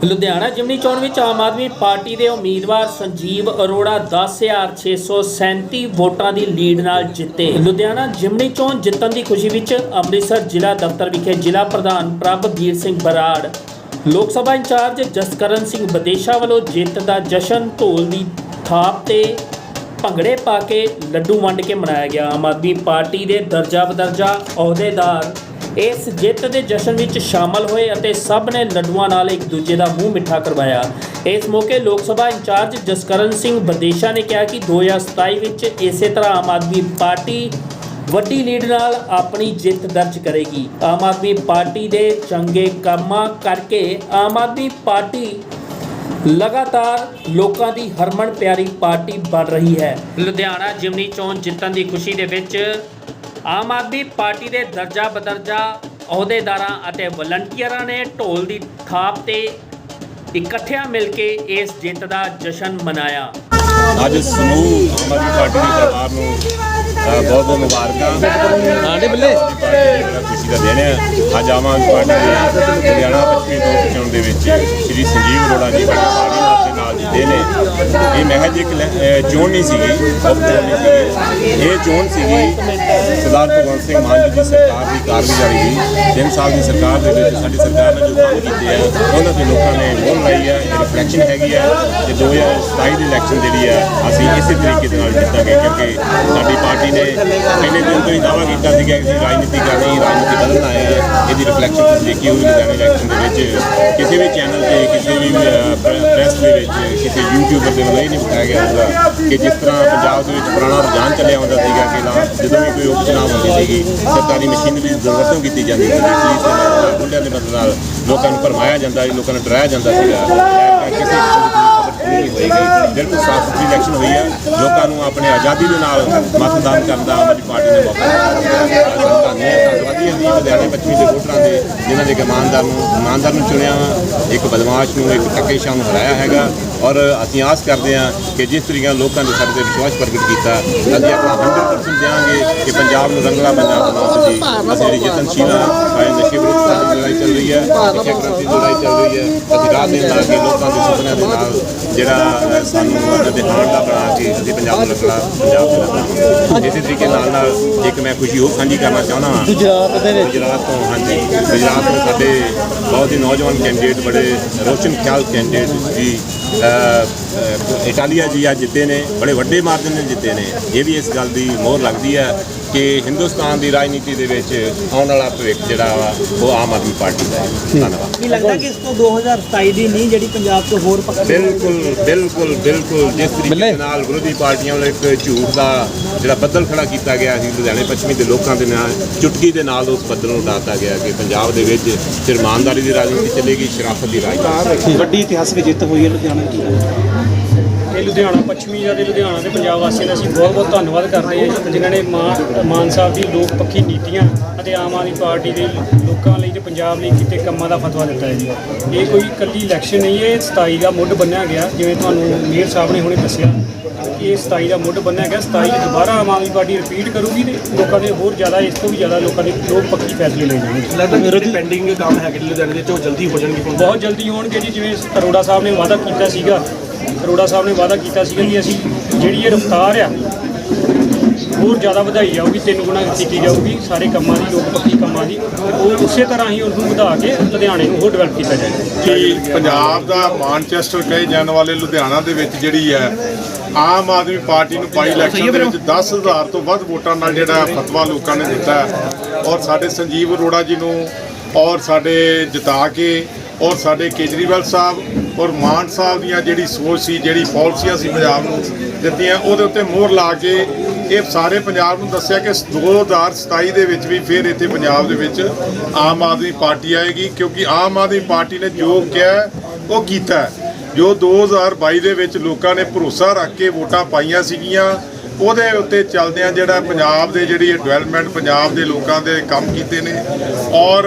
ਲੁਧਿਆਣਾ ਜਿਮਨੀ ਚੋਣ ਵਿੱਚ ਆਮ ਆਦਮੀ ਪਾਰਟੀ ਦੇ ਉਮੀਦਵਾਰ ਸੰਜੀਵ ਅਰੋੜਾ 10637 ਵੋਟਾਂ ਦੀ ਲੀਡ ਨਾਲ ਜਿੱਤੇ। ਲੁਧਿਆਣਾ ਜਿਮਨੀ ਚੋਣ ਜਿੱਤਣ ਦੀ ਖੁਸ਼ੀ ਵਿੱਚ ਅੰਮ੍ਰਿਤਸਰ ਜ਼ਿਲ੍ਹਾ ਦਫ਼ਤਰ ਵਿਖੇ ਜ਼ਿਲ੍ਹਾ ਪ੍ਰਧਾਨ ਪ੍ਰਭਵੀਰ ਸਿੰਘ ਬਰਾੜ, ਲੋਕ ਸਭਾ ਇੰਚਾਰਜ ਜਸਕਰਨ ਸਿੰਘ ਬਦੇਸ਼ਾ ਵੱਲੋਂ ਜਿੱਤ ਦਾ ਜਸ਼ਨ ਢੋਲ ਦੀ ਥਾਪ ਤੇ ਭੰਗੜੇ ਪਾ ਕੇ ਲੱਡੂ ਵੰਡ ਕੇ ਮਨਾਇਆ ਗਿਆ। ਆਮ ਆਦਮੀ ਪਾਰਟੀ ਦੇ ਦਰਜਾ ਬਦਰਜਾ ਅਹੁਦੇਦਾਰ ਇਸ ਜਿੱਤ ਦੇ ਜਸ਼ਨ ਵਿੱਚ ਸ਼ਾਮਲ ਹੋਏ ਅਤੇ ਸਭ ਨੇ ਲੱਡੂਆਂ ਨਾਲ ਇੱਕ ਦੂਜੇ ਦਾ ਮੂੰਹ ਮਿੱਠਾ ਕਰਵਾਇਆ। ਇਸ ਮੌਕੇ ਲੋਕ ਸਭਾ ਇੰਚਾਰਜ ਜਸਕਰਨ ਸਿੰਘ ਬਦੇਸ਼ਾ ਨੇ ਕਿਹਾ ਕਿ 2027 ਵਿੱਚ ਇਸੇ ਤਰ੍ਹਾਂ ਆਮ ਆਦਮੀ ਪਾਰਟੀ ਵੱਡੀ ਲੀਡ ਨਾਲ ਆਪਣੀ ਜਿੱਤ ਦਰਜ ਕਰੇਗੀ। ਆਮ ਆਦਮੀ ਪਾਰਟੀ ਦੇ ਚੰਗੇ ਕੰਮਾਂ ਕਰਕੇ ਆਮ ਆਦਮੀ ਪਾਰਟੀ ਲਗਾਤਾਰ ਲੋਕਾਂ ਦੀ ਹਰਮਨ ਪਿਆਰੀ ਪਾਰਟੀ ਬਣ ਰਹੀ ਹੈ। ਲੁਧਿਆਣਾ ਜਿਮਨੀ ਚੋਣ ਜਿੱਤਣ ਦੀ ਖੁਸ਼ੀ ਦੇ ਵਿੱਚ ਆਮ ਆਦਮੀ ਪਾਰਟੀ ਦੇ ਦਰਜਾ ਬਦਰਜਾ ਅਹੁਦੇਦਾਰਾਂ ਅਤੇ ਵਲੰਟੀਅਰਾਂ ਨੇ ਢੋਲ ਦੀ ਥਾਪ ਤੇ ਇਕੱਠਿਆਂ ਮਿਲ ਕੇ ਇਸ ਜਿੱਤ ਦਾ ਜਸ਼ਨ ਮਨਾਇਆ। ਅੱਜ ਸਮੂਹ ਆਮ ਆਦਮੀ ਪਾਰਟੀ ਦੇ ਪਰਿਵਾਰ ਨੂੰ ਬਹੁਤ ਬਹੁਤ ਮੁਬਾਰਕਾਂ। ਆਂਡੇ ਬੱਲੇ। ਖੁਸ਼ੀ ਦਾ ਦਿਨ ਹੈ। ਅੱਜ ਆਮ ਆਦਮੀ ਪਾਰਟੀ ਦੇ ਲੁਧਿਆਣਾ ਪੱਛਮੀ ਲੋਕ ਚੋਣ ਦੇ ਵਿੱਚ ਸ਼੍ਰੀ ਸੰਜੀਵ ਅਰੋੜਾ ਜੀ ਬੜੀ ਦੇ ਨਾਲ ਜਿੱਤੇ ਨੇ। ਇਹ ਮਹਿਜ ਇੱਕ ਲੈ- ਚੋਣ ਨਹੀਂ ਸੀਗੀ ਉਪ ਨਹੀਂ ਸੀਗੀ। ਇਹ ਚੋਣ ਸੀਗੀ ਸਰਦਾਰ ਭਗਵੰਤ ਸਿੰਘ ਮਾਨ ਜੀ ਦੀ ਸਰਕਾਰ ਦੀ ਕਾਰਗੁਜ਼ਾਰੀ ਦੀ ਤਿੰਨ ਸਾਲ ਦੀ ਸਰਕਾਰ ਦੇ ਵਿੱਚ ਸਾਡੀ ਸਰਕਾਰ ਨੇ ਜੋ ਕੰਮ ਕੀਤੇ ਆ, ਉਹਨਾਂ ਤੇ ਲੋਕਾਂ ਨੇ ਮੋਹਰ ਲਾਈ ਹੈ ਇਹ ਰਿਫਲੈਕਸ਼ਨ ਹੈਗੀ ਹੈ ਤੇ 2027 ਦੀ ਇਲੈਕਸ਼ਨ ਜਿਹੜੀ ਹੈ ਅਸੀਂ ਇਸੇ ਤਰੀਕੇ ਦੇ ਨਾਲ ਜਿੱਤਾਂਗੇ ਕਿਉਂਕਿ ਸਾਡੀ ਪਾਰਟੀ ਨੇ ਪਹਿਲੇ ਦਿਨ ਤੋਂ ਹੀ ਦਾਅਵਾ ਕੀਤਾ ਸੀਗਾ ਕਿ ਅਸੀਂ ਰਾਜਨੀਤੀ ਕਰਨੀ, ਰਾਜਨੀਤੀ ਬਦਲਣ ਆਏ ਹਾਂ ਇਹਦੀ ਰਿਫਲੈਕਸ਼ਨ ਤੁਸੀਂ ਦੇਖੀ ਹੋਈ ਲੁਧਿਆਣਾ ਇਲੈਕਸ਼ਨ ਦੇ ਵਿੱਚ। ਕਿਸੇ ਵੀ ਚੈਨਲ ਤੇ, ਕਿਸੇ ਵੀ ਪ੍ਰੈਸ ਦੇ ਵਿੱਚ, ਕਿਸੇ ਯੂਟਿਊਬਰ ਦੇ ਵੱਲੋਂ ਇਹ ਨਹੀਂ ਦਿਖਾਇਆ ਗਿਆ ਹੁੰਦਾ ਕਿ ਜਿਸ ਤਰ੍ਹਾਂ ਪੰਜਾਬ ਦੇ ਵਿੱਚ ਪੁਰਾਣਾ ਰੁਝਾਨ ਚੱਲਿਆ ਹੁੰਦਾ ਸੀਗਾ ਕਿ ਲਾ ਜਦੋਂ ਵੀ ਕੋਈ ਉਪ ਹੁੰਦੀ ਸੀਗੀ ਸਰਕਾਰੀ ਮਸ਼ੀਨਰੀ ਦੀ ਵਰਤੋਂ ਕੀਤੀ ਜਾਂਦੀ ਸੀ ਪੁਲਿਸ ਦੇ ਮਦਦ ਨਾਲ ਗੁੰਡਿਆਂ ਦੇ ਮਦਦ ਨਾਲ ਲੋਕਾਂ ਨੂੰ ਭਰਮਾਇਆ ਜਾਂਦਾ ਸੀ, ਲੋਕਾਂ ਨੂੰ ਡਰਾਇਆ ਜਾਂਦਾ ਸੀਗਾ। ਕਿਸੇ ਕਿਸਮ ਦੀ ਖਬਰ ਬਿਲਕੁਲ ਸਾਫ਼ ਸੁਥਰੀ ਇਲੈਕਸ਼ਨ ਹੋਈ ਹੈ। ਲੋਕਾਂ ਨੂੰ ਆਪਣੇ ਆਜ਼ਾਦੀ ਦੇ ਨਾਲ ਮਤਦਾਨ ਕਰਨ ਦਾ ਆਮ ਆਦਮੀ ਪਾਰਟੀ ਨੇ ਮੌਕਾ ਦਿੱਤਾ। ਧੰਨਵਾਦੀ ਜੀ ਲੁਧਿਆਣੇ ਪੱਛਮੀ ਦੇ ਵੋਟਰਾਂ ਦੇ, ਜਿਨ੍ਹਾਂ ਦੇ ਇਮਾਨਦਾਰ ਨੂੰ ਇਮਾਨਦਾਰ ਨੂੰ ਚੁਣਿਆ ਵਾ ਇੱਕ ਬਦਮਾਸ਼ ਨੂੰ, ਇੱਕ ਟੱਕੇਸ਼ਾਹ ਨੂੰ ਹਰਾਇਆ ਹੈਗਾ। ਔਰ ਅਸੀਂ ਆਸ ਕਰਦੇ ਹਾਂ ਕਿ ਜਿਸ ਤਰੀਕੇ ਨਾਲ ਲੋਕਾਂ ਨੇ ਸਾਡੇ ਤੇ ਵਿਸ਼ਵਾਸ ਪ੍ਰਗਟ ਕੀਤਾ, ਅਸੀਂ ਆਪਣਾ 100% ਦਿਆਂਗੇ ਕਿ ਪੰਜਾਬ ਨੂੰ ਰੰਗਲਾ ਪੰਜਾਬ ਬਣਾਉਣ ਜੀ ਅਸੀਂ ਜਿਹੜੀ ਯਤਨਸ਼ੀਲ ਹਾਂ ਭਾਵੇਂ ਨਸ਼ੇ ਵਿਰੁੱਧ ਲੜਾਈ ਚੱਲ ਰਹੀ ਹੈ ਸਿੱਖਿਆ ਕ੍ਰਾਂਤੀ ਦੀ ਲੜਾਈ ਚੱਲ ਰਹੀ ਹੈ। ਅਸੀਂ ਰਾਤ ਦਿਨ ਲਾ ਕੇ ਲੋਕਾਂ ਦੇ ਸੁਪਨਿਆਂ ਦੇ ਨਾਲ ਜਿਹੜਾ ਸਾਨੂੰ ਉਹਨਾਂ ਦੇ ਹਾਣ ਦਾ ਬਣਾ ਕੇ ਅਸੀਂ ਪੰਜਾਬ ਨੂੰ ਰੰਗਲਾ ਪੰਜਾਬ ਦੇ ਬਣਾਵਾਂਗੇ ਇਸੇ ਤਰੀਕੇ ਨਾਲ ਨਾਲ ਇੱਕ ਮੈਂ ਖੁਸ਼ੀ ਉਹ ਸਾਂਝੀ ਕਰਨਾ ਚਾਹੁੰਦਾ ਹਾਂ। ਗੁਜਰਾਤ ਦੇ ਵਿੱਚ। ਗੁਜਰਾਤ ਤੋਂ ਹਾਂਜੀ। ਗੁਜਰਾਤ ਤੋਂ ਸਾਡੇ ਬਹੁਤ ਹੀ ਨੌਜਵਾਨ ਕੈਂਡੀਡੇਟ ਬੜੇ ਰੋਸ਼ਨ ਖਿਆਲ ਕੈਂਡੀਡੇਟ ਜੀ। ਇਟਾਲੀਆ ਜੀ ਅੱਜ ਜਿੱਤੇ ਨੇ ਬੜੇ ਵੱਡੇ ਮਾਰਜਨ ਨਾਲ ਜਿੱਤੇ ਨੇ। ਇਹ ਵੀ ਇਸ ਗੱਲ ਦੀ ਮੋਹਰ ਲੱਗਦੀ ਹੈ। ਕਿ ਹਿੰਦੁਸਤਾਨ ਦੀ ਰਾਜਨੀਤੀ ਦੇ ਵਿੱਚ ਆਉਣ ਵਾਲਾ ਭਵਿੱਖ ਜਿਹੜਾ ਵਾ ਉਹ ਆਮ ਆਦਮੀ ਪਾਰਟੀ ਦਾ ਹੈ। ਧੰਨਵਾਦ। ਕੀ ਲੱਗਦਾ ਕਿ ਇਸ ਤੋਂ 2027 ਦੀ ਨਹੀਂ ਜਿਹੜੀ ਪੰਜਾਬ ਤੋਂ ਹੋਰ ਪੱਕੀ ਬਿਲਕੁਲ ਬਿਲਕੁਲ ਬਿਲਕੁਲ। ਜਿਸ ਤਰੀਕੇ ਦੇ ਨਾਲ ਵਿਰੋਧੀ ਪਾਰਟੀਆਂ ਵੱਲੋਂ ਇੱਕ ਝੂਠ ਦਾ ਜਿਹੜਾ ਬੱਦਲ ਖੜਾ ਕੀਤਾ ਗਿਆ ਸੀ ਲੁਧਿਆਣੇ ਪੱਛਮੀ ਦੇ ਲੋਕਾਂ ਦੇ ਨਾਲ ਚੁਟਕੀ ਦੇ ਨਾਲ ਉਸ ਬੱਦਲ ਨੂੰ ਉਡਾਤਾ ਗਿਆ ਕਿ ਪੰਜਾਬ ਦੇ ਵਿੱਚ ਸਿਰਫ ਇਮਾਨਦਾਰੀ ਦੀ ਰਾਜਨੀਤੀ ਚੱਲੇਗੀ ਸ਼ਰਾਫਤ ਦੀ ਰਾਜਨੀਤੀ ਵੱਡੀ ਇਤਿਹਾਸਕ ਜਿੱਤ ਹੋਈ ਹੈ ਲੁਧਿਆਣਾ ਦੀ। ਇਹ ਲੁਧਿਆਣਾ ਪੱਛਮੀ ਦਾ ਤੇ ਲੁਧਿਆਣਾ ਦੇ ਪੰਜਾਬ ਵਾਸੀਆਂ ਦਾ ਅਸੀਂ ਬਹੁਤ ਬਹੁਤ ਧੰਨਵਾਦ ਕਰਦੇ ਹਾਂ ਜੀ, ਜਿਨ੍ਹਾਂ ਨੇ ਮਾਨ ਮਾਨ ਸਾਹਿਬ ਦੀ ਲੋਕ ਪੱਖੀ ਨੀਤੀਆਂ ਅਤੇ ਆਮ ਆਦਮੀ ਪਾਰਟੀ ਦੇ ਲੋਕਾਂ ਲਈ ਤੇ ਪੰਜਾਬ ਲਈ ਕੀਤੇ ਕੰਮਾਂ ਦਾ ਫਤਵਾ ਦਿੱਤਾ ਹੈ ਜੀ। ਇਹ ਕੋਈ ਇਕੱਲੀ ਇਲੈਕਸ਼ਨ ਨਹੀਂ ਹੈ ਇਹ 27 ਦਾ ਮੁੱਢ ਬੰਨਿਆ ਗਿਆ ਜਿਵੇਂ ਤੁਹਾਨੂੰ ਮੇਅਰ ਸਾਹਿਬ ਨੇ ਹੁਣੇ ਦੱਸਿਆ ਕਿ ਇਹ 27 ਦਾ ਮੁੱਢ ਬੰਨਿਆ ਗਿਆ 27 ਚ ਦੁਬਾਰਾ ਆਮ ਆਦਮੀ ਪਾਰਟੀ ਰਿਪੀਟ ਕਰੂਗੀ ਤੇ ਲੋਕਾਂ ਦੇ ਹੋਰ ਜ਼ਿਆਦਾ ਇਸ ਤੋਂ ਵੀ ਜ਼ਿਆਦਾ ਲੋਕਾਂ ਦੇ ਲੋਕ ਪੱਖੀ ਫੈਸਲੇ ਲੈ ਜਾਣਗੇ। ਲੱਗਦਾ ਜਿਹੜੇ ਪੈਂਡਿੰਗ ਕੰਮ ਹੈਗੇ ਲੁਧਿਆਣੇ ਦੇ ਤੇ ਉਹ ਜਲਦੀ ਹੋ ਜਾਣਗੇ ਬਹੁਤ ਜਲਦੀ ਹੋਣਗੇ ਜੀ ਜਿਵੇਂ ਅਰੋੜਾ ਸਾਹਿਬ ਨੇ ਵਾਅਦਾ ਕੀਤਾ ਸੀਗਾ ਅਰੋੜਾ ਸਾਹਿਬ ਨੇ ਵਾਅਦਾ ਕੀਤਾ ਸੀਗਾ ਕਿ ਅਸੀਂ ਜਿਹੜੀ ਇਹ ਰਫਤਾਰ ਆ ਹੋਰ ਜ਼ਿਆਦਾ ਵਧਾਈ ਜਾਊਗੀ ਤਿੰਨ ਗੁਣਾ ਕੀਤੀ ਜਾਊਗੀ ਸਾਰੇ ਕੰਮਾਂ ਦੀ ਲੋਕ ਪੱਖੀ ਕੰਮਾਂ ਦੀ ਉਹ ਉਸੇ ਤਰ੍ਹਾਂ ਹੀ ਉਹਨੂੰ ਵਧਾ ਕੇ ਲੁਧਿਆਣੇ ਨੂੰ ਹੋਰ ਡਿਵੈਲਪ ਕੀਤਾ ਜਾਏਗਾ। ਕਿ ਪੰਜਾਬ ਦਾ ਮਾਨਚੈਸਟਰ ਕਹੇ ਜਾਣ ਵਾਲੇ ਲੁਧਿਆਣਾ ਦੇ ਵਿੱਚ ਜਿਹੜੀ ਹੈ ਆਮ ਆਦਮੀ ਪਾਰਟੀ ਨੂੰ ਪਾਈ ਇਲੈਕਸ਼ਨ ਦੇ ਵਿੱਚ 10000 ਤੋਂ ਵੱਧ ਵੋਟਾਂ ਨਾਲ ਜਿਹੜਾ ਫਤਵਾ ਲੋਕਾਂ ਨੇ ਦਿੱਤਾ ਔਰ ਸਾਡੇ ਸੰਜੀਵ ਅਰੋੜਾ ਜੀ ਨੂੰ ਔਰ ਸਾਡੇ ਜਿਤਾ ਕੇ ਔਰ ਸਾਡੇ ਕੇਜਰੀਵਾਲ ਸਾਹਿਬ ਔਰ ਮਾਨ ਸਾਹਿਬ ਦੀਆਂ ਜਿਹੜੀ ਸੋਚ ਸੀ, ਜਿਹੜੀ ਪਾਲਿਸੀਆਂ ਸੀ ਪੰਜਾਬ ਨੂੰ ਦਿੱਤੀਆਂ, ਉਹਦੇ ਉੱਤੇ ਮੋਹਰ ਲਾ ਕੇ ਇਹ ਸਾਰੇ ਪੰਜਾਬ ਨੂੰ ਦੱਸਿਆ ਕਿ 2027 ਦੇ ਵਿੱਚ ਵੀ ਫਿਰ ਇੱਥੇ ਪੰਜਾਬ ਦੇ ਵਿੱਚ ਆਮ ਆਦਮੀ ਪਾਰਟੀ ਆਏਗੀ, ਕਿਉਂਕਿ ਆਮ ਆਦਮੀ ਪਾਰਟੀ ਨੇ ਜੋ ਕਿਹਾ, ਉਹ ਕੀਤਾ ਹੈ। ਜੋ 2022 ਦੇ ਵਿੱਚ ਲੋਕਾਂ ਨੇ ਭਰੋਸਾ ਰੱਖ ਕੇ ਵੋਟਾਂ ਪਾਈਆਂ ਸੀਗੀਆਂ, ਉਹਦੇ ਉੱਤੇ ਚੱਲਦਿਆਂ ਜਿਹੜਾ ਪੰਜਾਬ ਦੇ ਜਿਹੜੀ ਡਿਵੈਲਪਮੈਂਟ ਪੰਜਾਬ ਦੇ ਲੋਕਾਂ ਦੇ ਕੰਮ ਕੀਤੇ ਨੇ ਔਰ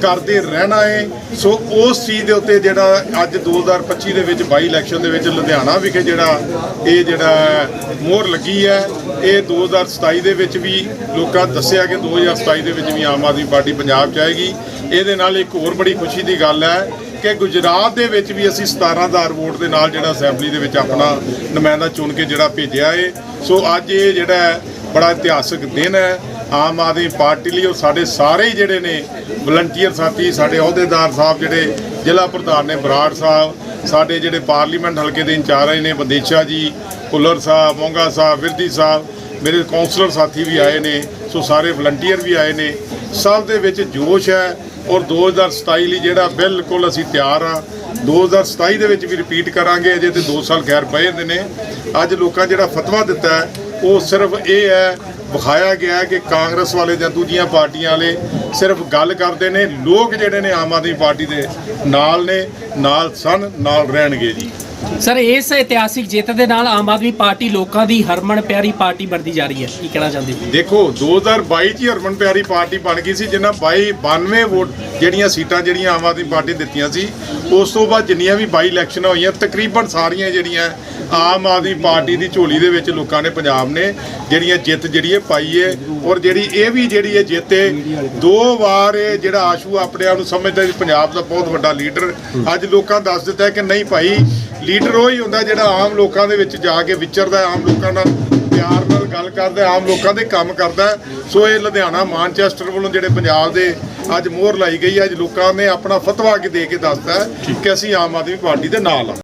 ਕਰਦੇ ਰਹਿਣਾ ਹੈ ਸੋ ਉਸ ਚੀਜ਼ ਦੇ ਉੱਤੇ ਜਿਹੜਾ ਅੱਜ 2025 ਦੇ ਵਿੱਚ ਬਾਈ ਇਲੈਕਸ਼ਨ ਦੇ ਵਿੱਚ ਲੁਧਿਆਣਾ ਵਿਖੇ ਜਿਹੜਾ ਇਹ ਜਿਹੜਾ ਮੋਹਰ ਲੱਗੀ ਹੈ, ਇਹ 2027 ਦੇ ਵਿੱਚ ਵੀ ਲੋਕਾਂ ਦੱਸਿਆ ਕਿ 2027 ਦੇ ਵਿੱਚ ਵੀ ਆਮ ਆਦਮੀ ਪਾਰਟੀ ਪੰਜਾਬ ਚ ਆਏਗੀ। ਇਹਦੇ ਨਾਲ ਇੱਕ ਹੋਰ ਬੜੀ ਖੁਸ਼ੀ ਦੀ ਗੱਲ ਹੈ ਕਿ ਗੁਜਰਾਤ ਦੇ ਵਿੱਚ ਵੀ ਅਸੀਂ 17000 ਵੋਟ ਦੇ ਨਾਲ ਜਿਹੜਾ ਅਸੈਂਬਲੀ ਦੇ ਵਿੱਚ ਆਪਣਾ ਨੁਮਾਇੰਦਾ ਚੁਣ ਕੇ ਜਿਹੜਾ ਭੇਜਿਆ ਏ। ਸੋ ਅੱਜ ਇਹ ਜਿਹੜਾ ਬੜਾ ਇਤਿਹਾਸਕ ਦਿਨ ਹੈ। ਆਮ ਆਦਮੀ ਪਾਰਟੀ ਲਈ ਔਰ ਸਾਡੇ ਸਾਰੇ ਹੀ ਜਿਹੜੇ ਨੇ ਵਲੰਟੀਅਰ ਸਾਥੀ, ਸਾਡੇ ਅਹੁਦੇਦਾਰ ਸਾਹਿਬ ਜਿਹੜੇ ਜ਼ਿਲ੍ਹਾ ਪ੍ਰਧਾਨ ਨੇ ਬਰਾੜ ਸਾਹਿਬ, ਸਾਡੇ ਜਿਹੜੇ ਪਾਰਲੀਮੈਂਟ ਹਲਕੇ ਦੇ ਇੰਚਾਰਜ ਨੇ ਬੰਦੇਸ਼ਾ ਜੀ, ਭੁੱਲਰ ਸਾਹਿਬ, ਮੋਂਗਾ ਸਾਹਿਬ, ਵਿਰਦੀ ਸਾਹਿਬ, ਮੇਰੇ ਕਾਉਂਸਲਰ ਸਾਥੀ ਵੀ ਆਏ ਨੇ, ਸੋ ਸਾਰੇ ਵਲੰਟੀਅਰ ਵੀ ਆਏ ਨੇ। ਸਭ ਦੇ ਵਿੱਚ ਜੋਸ਼ ਹੈ ਔਰ 2027 ਲਈ ਜਿਹੜਾ ਬਿਲਕੁਲ ਅਸੀਂ ਤਿਆਰ ਆ 2027 ਦੇ ਵਿੱਚ ਵੀ ਰਿਪੀਟ ਕਰਾਂਗੇ, ਅਜੇ ਤੇ 2 ਸਾਲ ਖੈਰ ਪਏ ਹੁੰਦੇ ਨੇ। ਅੱਜ ਲੋਕਾਂ ਜਿਹੜਾ ਫਤਵਾ ਦਿੱਤਾ ਹੈ, ਉਹ ਸਿਰਫ ਇਹ ਹੈ ਵਿਖਾਇਆ ਗਿਆ ਕਿ ਕਾਂਗਰਸ ਵਾਲੇ ਜਾਂ ਦੂਜੀਆਂ ਪਾਰਟੀਆਂ ਵਾਲੇ ਸਿਰਫ ਗੱਲ ਕਰਦੇ ਨੇ, ਲੋਕ ਜਿਹੜੇ ਨੇ ਆਮ ਆਦਮੀ ਪਾਰਟੀ ਦੇ ਨਾਲ ਨੇ, ਨਾਲ ਸਨ, ਨਾਲ ਰਹਿਣਗੇ ਜੀ। ਸਰ, ਇਸ ਇਤਿਹਾਸਿਕ ਜਿੱਤ ਦੇ ਨਾਲ ਆਮ ਆਦਮੀ ਪਾਰਟੀ ਲੋਕਾਂ ਦੀ ਹਰਮਨ ਪਿਆਰੀ ਪਾਰਟੀ ਬਣਦੀ ਜਾ ਰਹੀ ਹੈ। ਕੀ ਕਹਿਣਾ ਚਾਹੁੰਦੇ ਹੋ? ਦੇਖੋ 2022 ਚ ਹੀ ਹਰਮਨ ਪਿਆਰੀ ਪਾਰਟੀ ਬਣ ਗਈ ਸੀ, ਜਿਨ੍ਹਾਂ 22 92 ਵੋਟ ਜਿਹੜੀਆਂ ਸੀਟਾਂ ਜਿਹੜੀਆਂ ਆਮ ਆਦਮੀ ਪਾਰਟੀ ਦਿੱਤੀਆਂ ਸੀ, ਉਸ ਤੋਂ ਬਾਅਦ ਜਿੰਨੀਆਂ ਵੀ 22 ਇਲੈਕਸ਼ਨਾਂ ਹੋਈਆਂ, ਤਕਰੀਬਨ ਸਾਰੀਆਂ ਜਿਹੜੀਆਂ ਆਮ ਆਦਮੀ ਪਾਰਟੀ ਦੀ ਝੋਲੀ ਦੇ ਵਿੱਚ ਲੋਕਾਂ ਨੇ ਪੰਜਾਬ ਨੇ ਜਿਹੜੀਆਂ ਜਿੱਤ ਜਿਹੜੀ ਇਹ ਪਾਈ ਏ ਔਰ ਜਿਹੜੀ ਇਹ ਵੀ ਜਿਹੜੀ ਇਹ ਜਿੱਤ ਏ ਦੋ ਵਾਰ ਇਹ ਜਿਹੜਾ ਆਸ਼ੂ ਆਪਣੇ ਆਪ ਨੂੰ ਸਮਝਦਾ ਵੀ ਪੰਜਾਬ ਦਾ ਬਹੁਤ ਵੱਡਾ ਲੀਡਰ ਅੱਜ ਲੋਕਾਂ ਦੱਸ ਦਿੱਤਾ ਕਿ ਨਹੀਂ ਭਾਈ ਲੀਡਰ ਉਹ ਹੀ ਹੁੰਦਾ ਜਿਹੜਾ ਆਮ ਲੋਕਾਂ ਦੇ ਵਿੱਚ ਜਾ ਕੇ ਵਿਚਰਦਾ ਆਮ ਲੋਕਾਂ ਨਾਲ ਪਿਆਰ ਨਾਲ ਗੱਲ ਕਰਦਾ ਆਮ ਲੋਕਾਂ ਦੇ ਕੰਮ ਕਰਦਾ ਸੋ ਇਹ ਲੁਧਿਆਣਾ ਮਾਨਚੈਸਟਰ ਵੱਲੋਂ ਜਿਹੜੇ ਪੰਜਾਬ ਦੇ ਅੱਜ ਮੋਹਰ ਲਾਈ ਗਈ ਹੈ, ਅੱਜ ਲੋਕਾਂ ਨੇ ਆਪਣਾ ਫਤਵਾ ਕੇ ਦੇ ਕੇ ਦੱਸਦਾ ਕਿ ਅਸੀਂ ਆਮ ਆਦਮੀ ਪਾਰਟੀ ਦੇ ਨਾਲ ਆ